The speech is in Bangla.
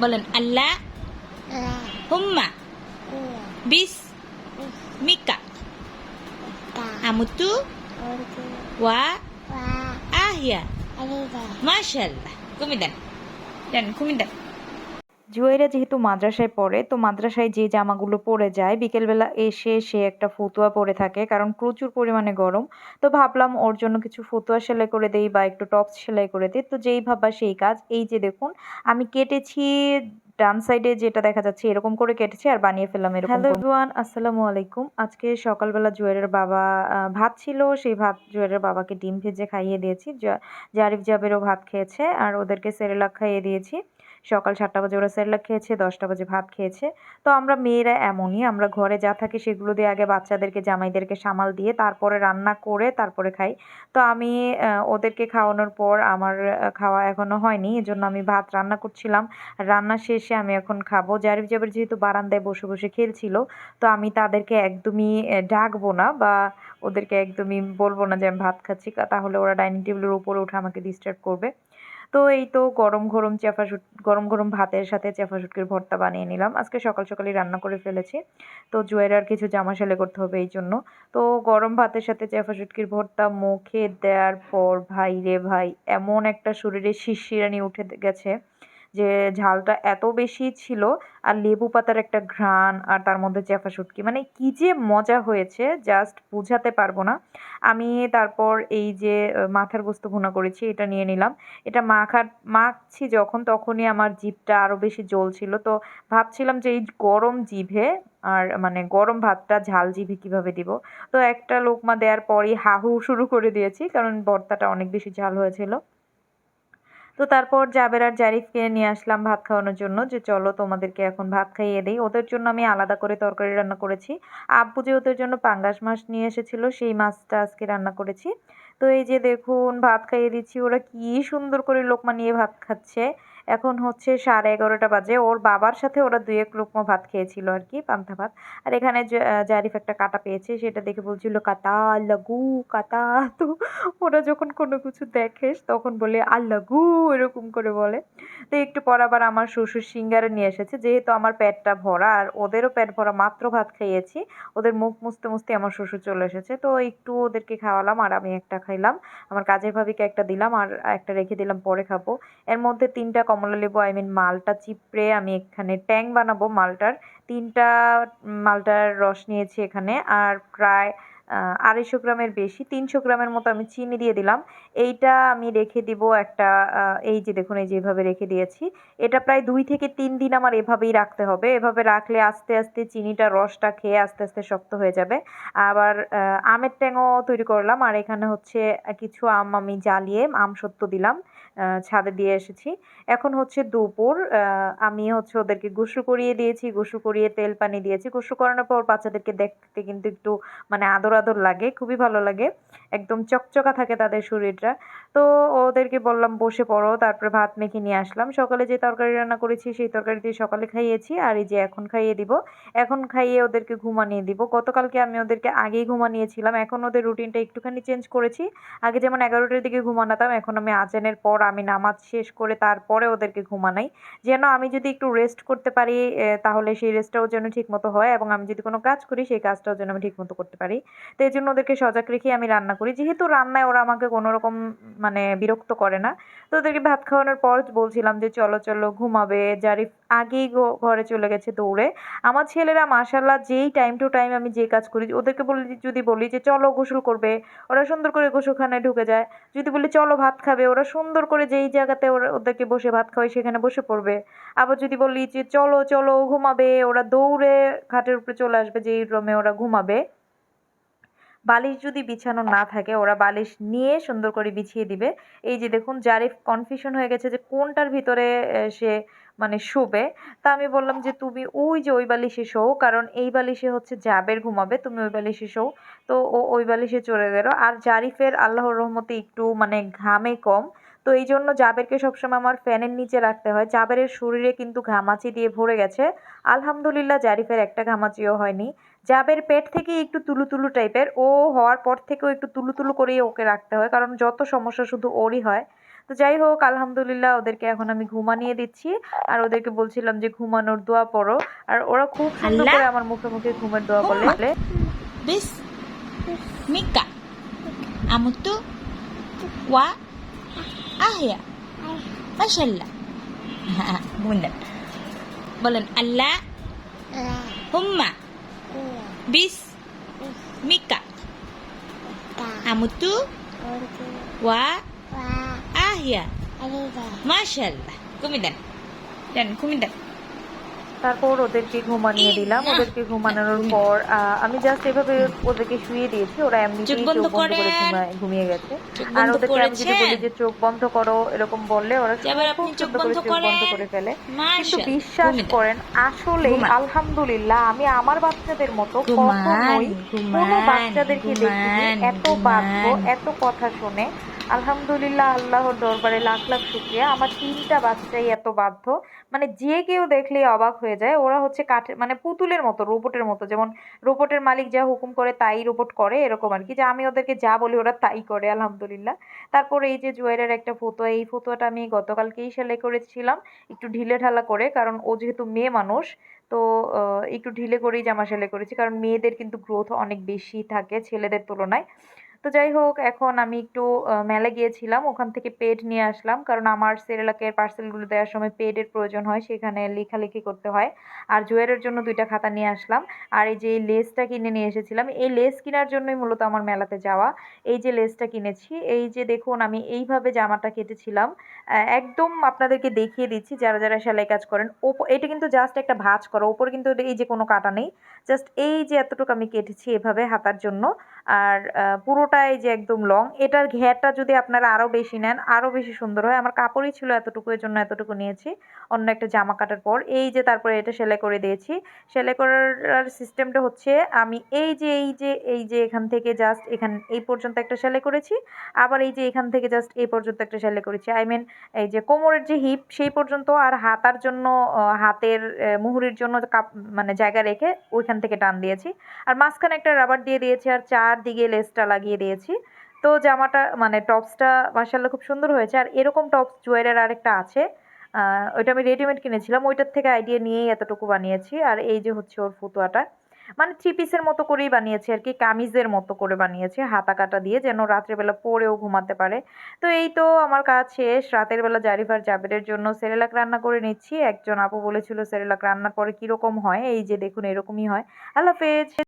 বলেন আল্লাহ হুম্মা বিস মিকা আমুতু ওয়া আহিয়া মাশাল্লাহ কুমি দেন দেন কুমি দেন জুয়েরা যেহেতু মাদ্রাসায় পড়ে, তো মাদ্রাসায় যে জামাগুলো পরে যায়, বিকেলবেলা এসে সে একটা ফতুয়া পরে থাকে, কারণ প্রচুর পরিমাণে গরম। তো ভাবলাম ওর জন্য কিছু ফতুয়া সেলাই করে দেই বা একটু টপস সেলাই করে দিই। তো যেই ভাবা সেই কাজ। এই যে দেখুন, আমি কেটেছি ডান সাইডে যেটা দেখা যাচ্ছে এরকম করে কেটেছি আর বানিয়ে ফেললাম এরকম হ্যালো এভরিওয়ান আসসালামু আলাইকুম। আজকে সকালবেলা জুয়েরের বাবা ভাত ছিল সেই ভাত জুয়েরের বাবাকে ডিম ভেজে খাইয়ে দিয়েছি। জারিফ জাবেরও ভাত খেয়েছে আর ওদেরকে সেরেলাক খাইয়ে দিয়েছি। সকাল সাতটা বাজে ওরা সেরেলাক খেয়েছে দশটা বাজে ভাত খেয়েছে। তো আমরা মেয়েরা এমনই আমরা ঘরে যা থাকে সেগুলো দিয়ে আগে বাচ্চাদেরকে জামাইদেরকে সামাল দিয়ে তারপরে রান্না করে তারপরে খাই। তো আমি ওদেরকে খাওয়ানোর পর আমার খাওয়া এখনও হয়নি এজন্য আমি ভাত রান্না করছিলাম। রান্না শেষে আমি এখন খাব। জারিফ জাবের যেহেতু বারান্দায় বসে বসে খেলছিল, তো আমি তাদেরকে একদমই ডাকবো না বা ওদেরকে একদমই বলব না যে আমি ভাত খাচ্ছি তাহলে ওরা ডাইনিং টেবিলের উপরে উঠে আমাকে ডিস্টার্ব করবে। তো এই তো গরম গরম চেফা শুট গরম গরম ভাতের সাথে চেফা শুটকির ভর্তা বানিয়ে নিলাম। আজকে সকাল সকালই রান্না করে ফেলেছি। তো জুয়ের আর কিছু জামা সেলে করতে হবে এই জন্য। তো গরম ভাতের সাথে চেফা শুটকির ভর্তা মুখে দেওয়ার পর, ভাই রে ভাই, এমন একটা শরীরে শিরশিরানি উঠে গেছে যে ঝালটা এত বেশি ছিল আর লেবু পাতার একটা ঘ্রাণ আর তার মধ্যে চেফা শুটকি মানে কি যে মজা হয়েছে জাস্ট বোঝাতে পারব না। আমি তারপর এই যে মাথার গোস্ত ভুনা করেছি, এটা নিয়ে নিলাম। এটা মাখার, মাখছি যখন তখনই আমার জিভটা আরও বেশি জ্বলছিল। তো ভাবছিলাম যে এই গরম জিভে আর মানে গরম ভাতটা ঝাল জিভে কীভাবে দিব? তো একটা লোকমা দেওয়ার পরই হাহু শুরু করে দিয়েছি, কারণ ভর্তাটা অনেক বেশি ঝাল হয়েছিল। তো তারপর জাবের আর জারিফকে নিয়ে আসলাম ভাত খাওয়ানোর জন্য যে চলো তোমাদেরকে এখন ভাত খাইয়ে দিই। ওদের জন্য আমি আলাদা করে তরকারি রান্না করেছি। আব্বু যে ওদের জন্য পাঙ্গাস মাছ নিয়ে এসেছিল, সেই মাছটা আজকে রান্না করেছি। তো এই যে দেখুন, ভাত খাইয়ে দিচ্ছি, ওরা কি সুন্দর করে লোকমা নিয়ে ভাত খাচ্ছে। এখন হচ্ছে সাড়ে এগারোটা বাজে। ওর বাবার সাথে ওরা দুই এক লোকমা ভাত খেয়েছিল আর কি, পান্তা ভাত। আর এখানে জারিফ একটা কাটা পেয়েছে, সেটা দেখে বলছিল কাতা লাগু কাতা তো ওরা যখন কোনো কিছু দেখে, তখন বলে, আল্লাগু, এরকম করে বলে। তো একটু পর আবার আমার শ্বশুর সিঙ্গারে নিয়ে এসেছে, যেহেতু আমার পেটটা ভরা, আর ওদেরও পেট ভরা মাত্র ভাত খাইয়েছি ওদের মুখ মুছতে মুছতে আমার শ্বশুর চলে এসেছে। তো একটু ওদেরকে খাওয়ালাম, আর আমি একটা খাইলাম। আমার কাজের ভাবিকে একটা দিলাম, আর একটা রেখে দিলাম, পরে খাব। এর মধ্যে তিনটা কমলা লেবু আই মিন মালটা চিপড়ে আমি এখানে ট্যাং বানাবো মালটার। তিনটা মালটার রস নিয়েছি এখানে। আর প্রায় আড়াইশো গ্রামের বেশি, তিনশো গ্রামের মতো আমি চিনি দিয়ে দিলাম। এইটা আমি রেখে দিব একটা এই যে দেখুন, এই যে এভাবে রেখে দিয়েছি। এটা প্রায় দুই থেকে তিন দিন আমার এভাবেই রাখতে হবে। এভাবে রাখলে আস্তে আস্তে চিনিটা রসটা খেয়ে আস্তে আস্তে শক্ত হয়ে যাবে। আবার আমের ট্যাংও তৈরি করলাম। আর এখানে হচ্ছে কিছু আম আমি জ্বালিয়ে আম সত্য দিলাম ছাদে দিয়ে এসেছি। এখন হচ্ছে দুপুর আমি হচ্ছে ওদেরকে গোসল করিয়ে দিয়েছি। গোসল করিয়ে তেল পানি দিয়েছি। গোসল করানোর পর বাচ্চাদেরকে দেখতে কিন্তু একটু মানে আদর আদর লাগে খুবই ভালো লাগে। একদম চকচকা থাকে তাদের শরীরটা। তো ওদেরকে বললাম, বসে পড়ো, তারপরে ভাত মেখে নিয়ে আসলাম। সকালে যে তরকারি রান্না করেছি, সেই তরকারি দিয়ে সকালে খাইয়েছি, আর এই যে এখন খাইয়ে দিব, এখন খাইয়ে ওদেরকে ঘুমানিয়ে দিব। গতকালকে আমি ওদেরকে আগেই ঘুমানিয়েছিলাম, এখন ওদের রুটিনটা একটুখানি চেঞ্জ করেছি। আগে যেমন এগারোটার দিকে ঘুমানাতাম, এখন আমি আজানের পর আমি নামাজ শেষ করে তারপরে ওদেরকে ঘুমানাই। যেন আমি যদি একটু রেস্ট করতে পারি তাহলে সেই রেস্টটাও যেন ঠিকমতো হয় এবং আমি যদি কোনো কাজ করি, সেই কাজটাও যেন আমি ঠিকমতো করতে পারি। তো এই জন্য ওদেরকে সজাগ রেখে আমি রান্না করি যেহেতু রান্নায় ওরা আমাকে কোনো রকম মানে বিরক্ত করে না, তো ওদেরকে ভাত খাওয়ানোর পর বলছিলাম যে, চলো চলো, ঘুমাবে। জারিফ আগেই ঘরে চলে গেছে দৌড়ে। আমার ছেলেরা মাশাল্লাহ যেই টাইম টু টাইম আমি যে কাজ করি, ওদেরকে বলি, যদি বলি যে, চলো, গোসল করবে। ওরা সুন্দর করে গোসলখানায় ঢুকে যায়। যদি বলি, চলো, ভাত খাবে। ওরা সুন্দর করে যেই জায়গাতে ওরা, ওদেরকে বসে ভাত খাওয়াই সেখানে বসে পড়বে। আবার যদি বলি যে, চলো চলো, ঘুমাবে। ওরা দৌড়ে খাটের উপরে চলে আসবে, যেই রুমে ওরা ঘুমাবে। বালিশ যদি বিছানো না থাকে, ওরা বালিশ নিয়ে সুন্দর করে বিছিয়ে দিবে। এই যে দেখুন, জারিফ কনফিউশন হয়ে গেছে যে কোনটার ভিতরে সে মানে শোবে। তা আমি বললাম যে, তুমি ওই যে ওই বালিশে শোও, কারণ এই বালিশে হচ্ছে জাবের ঘুমাবে, তুমি ওই বালিশে শোও। তো ও ওই বালিশে চলে গেল। আর জারিফের আল্লাহর রহমতে একটু মানে ঘামে কম। তো এই জন্য জাবেরকে সবসময় আমার ফ্যানের নিচে রাখতে হয়। জাবেরের শরীরে কিন্তু ঘামাচি দিয়ে ভরে গেছে। আলহামদুলিল্লাহ, জারিফের একটা ঘামাচিও হয়নি। জাবের পেট থেকে একটু তুলু তুলু টাইপের। ও হওয়ার পর থেকেও একটু তুলু তুলু করেই ওকে রাখতে হয় কারণ যত সমস্যা শুধু ওরই হয়। তো যাই হোক আলহামদুলিল্লাহ ওদেরকে এখন আমি ঘুমানিয়ে দিচ্ছি। আর ওদেরকে বলছিলাম যে ঘুমানোর দোয়া পড়ো। আর ওরা খুব সুন্দর করে আমার মুখে মুখে ঘুমের দোয়া বলে bis mika amutu wa ahya মাশাল্লাহ বলেন বলেন আল্লাহ। হুম্মা। বিস মিকা আমুতু ওয়া আহিয়া মাশাল্লাহ কুমি দেন দেন কুমি দেন তারপর ওদেরকে ঘুমানিয়ে দিলাম। ওদেরকে ঘুমানোর পর আমি জাস্ট এভাবে ওদেরকে শুয়ে দিয়েছি। ওরা চোখ বন্ধ করে ঘুমিয়ে গেছে। আর ওদেরকে আমি যদি বলি যে চোখ বন্ধ করো এরকম বললে ওরা খুব চোখ সুন্দর করে বন্ধ চোখ বন্ধ করে ফেলে। কিন্তু বিশ্বাস করেন আসলে আলহামদুলিল্লাহ আমি আমার বাচ্চাদের মতো কখনোই কোনো বাচ্চাদেরকে দেখিনি। এত বাধ্য এত কথা শুনে আলহামদুলিল্লাহ, আল্লাহর দরবারে লাখ লাখ শুক্রিয়া। আমার তিনটা বাচ্চাই এত বাধ্য। মানে যে কেউ দেখলেই অবাক হয়ে যায়। ওরা হচ্ছে কাঠের মানে পুতুলের মতো, রোবটের মতো। যেমন রোবটের মালিক যা হুকুম করে তাই রোবট করে, এরকম আর কি। যে আমি ওদেরকে যা বলি ওরা তাই করে, আলহামদুলিল্লাহ। তারপর এই যে জুয়েলের একটা ফতুয়া এই ফতুয়াটা আমি গতকালকেই সেলাই করেছিলাম। একটু ঢিলে ঢালা করে, কারণ ও যেহেতু মেয়ে মানুষ, তো একটু ঢিলে করেই জামা সেলাই করেছি। কারণ মেয়েদের কিন্তু গ্রোথ অনেক বেশি থাকে ছেলেদের তুলনায়। তো যাই হোক, এখন আমি একটু মেলে গিয়েছিলাম, ওখান থেকে পেড নিয়ে আসলাম। কারণ আমার সেরেলাকের পার্সেলগুলো দেওয়ার সময় পেডের প্রয়োজন হয়, সেখানে লেখালেখি করতে হয়। আর জুয়েলের জন্য দুইটা খাতা নিয়ে আসলাম। আর এই যে এই লেসটা কিনে নিয়ে এসেছিলাম, এই লেস কেনার জন্যই মূলত আমার মেলাতে যাওয়া। এই যে লেসটা কিনেছি, এই যে দেখুন, আমি এইভাবে জামাটা কেটেছিলাম। একদম আপনাদেরকে দেখিয়ে দিচ্ছি, যারা যারা সেলাই কাজ করেন, ওপ- এটা কিন্তু জাস্ট একটা ভাঁজ করা, ওপরে কিন্তু এই যে কোনো কাটা নেই। জাস্ট এই যে এতটুকু আমি কেটেছি এভাবে হাতার জন্য, আর পুরোটাই যে একদম লং এটার ঘেরটা যদি আপনারা আরও বেশি নেন আরও বেশি সুন্দর হয়। আমার কাপড়ই ছিল এতটুকু, এর জন্য এতটুকু নিয়েছি। অন্য একটা জামা কাটার পর, এই যে তারপরে এটা সেলাই করে দিয়েছি। সেলাই করার সিস্টেমটা হচ্ছে, আমি এই যে এই যে এই যে এখান থেকে জাস্ট এখান, এই পর্যন্ত একটা সেলাই করেছি। আবার এই যে এখান থেকে জাস্ট এই পর্যন্ত একটা সেলাই করেছি। আই মিন এই যে কোমরের যে হিপ সেই পর্যন্ত আর হাতার জন্য হাতের মুহুরির জন্য কাপ মানে জায়গা রেখে ওইখান থেকে টান দিয়েছি। আর মাঝখানে একটা রাবার দিয়ে দিয়েছি আর চারদিকে লেসটা লাগিয়ে দিয়েছি। তো জামাটা মানে টপসটা মার্শাল্লাহ খুব সুন্দর হয়েছে। আর এরকম টপস জুয়েলের আরেকটা আছে। ওইটা আমি রেডিমেড কিনেছিলাম। ওইটার থেকে আইডিয়া নিয়েই এতটুকু বানিয়েছি। আর এই যে হচ্ছে ওর ফুতুয়াটা। মানে থ্রি পিসের মতো করেই বানিয়েছি আর কি, কামিজের মতো করে বানিয়েছি হাতা কাটা দিয়ে যেন রাত্রেবেলা পরেও ঘুমাতে পারে। তো এই তো আমার কাজ শেষ, রাতের বেলা জারিফার জাবেরের জন্য সেরেলাক রান্না করে নিচ্ছি। একজন আপু বলেছিল সেরেলাক রান্নার পরে কীরকম হয়? এই যে দেখুন এরকমই হয়। আল্লাহ হাফেজ।